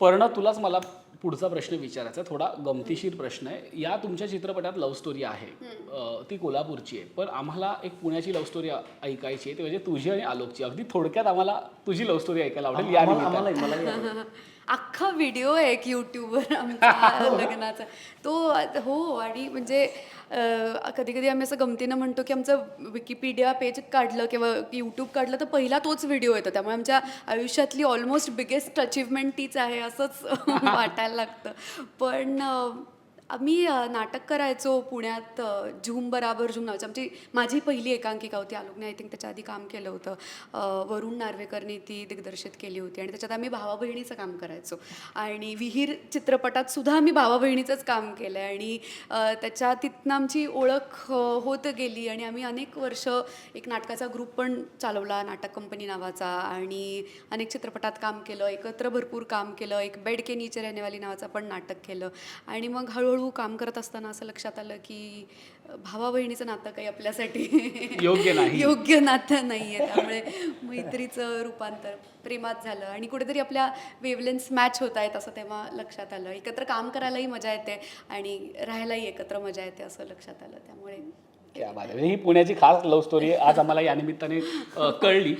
पर्ण तुलाच मला पुढचा प्रश्न विचारायचा आहे. थोडा गमतीशीर प्रश्न आहे. या तुमच्या चित्रपटात लव्ह स्टोरी आहे. अं, ती कोल्हापूरची आहे. पण आम्हाला एक पुण्याची लव्ह स्टोरी ऐकायची आहे. ती म्हणजे तुझी आणि आलोकची. अगदी थोडक्यात आम्हाला तुझी लव्ह स्टोरी ऐकायला आवडेल. या आम्हाला- निमित्ताने. आम्हालाही मलाही आवडतं. अख्खा व्हिडिओ आहे एक यूट्यूबवर आमच्या लग्नाचा. तो हो आणि म्हणजे कधी कधी आम्ही असं गमतीनं म्हणतो की आमचं विकिपीडिया पेज काढलं किंवा यूट्यूब काढलं तर पहिला तोच व्हिडिओ येतो. त्यामुळे आमच्या आयुष्यातली ऑलमोस्ट बिगेस्ट अचीवमेंट तीच आहे असंच वाटायला लागतं. पण मी आम्ही नाटक करायचो पुण्यात झूम बराबर झूम नावाचं. आमची माझी पहिली एकांकिका होती आलोकने आय थिंक त्याच्या आधी काम केलं होतं. वरुण नार्वेकरने ती दिग्दर्शित केली होती आणि त्याच्यात आम्ही भावा बहिणीचं काम करायचो. आणि विहीर चित्रपटात सुद्धा आम्ही भावा बहिणीचंच काम केलं आहे आणि त्याच्या तिथनं आमची ओळख होत गेली आणि आम्ही अनेक वर्ष एक नाटकाचा ग्रुप पण चालवला नाटक कंपनी नावाचा. आणि अनेक चित्रपटात काम केलं एकत्र भरपूर काम केलं एक बेड के नीचे रहनेवाली नावाचं पण नाटक केलं. आणि मग हळूहळू काम करत असताना असं लक्षात आलं की भावा बहिणीचं नातं काही आपल्यासाठी योग्य नाही. योग्य नातं नाही आहे त्यामुळे मैत्रीचं रूपांतर प्रेमात झालं आणि कुठेतरी आपल्या वेवलेन्स मॅच होत आहेत असं तेव्हा लक्षात आलं. एकत्र काम करायलाही मजा येते आणि राहायलाही एकत्र मजा येते असं लक्षात आलं. त्यामुळे ही पुण्याची खास लव्ह स्टोरी आज आम्हाला या निमित्ताने कळली.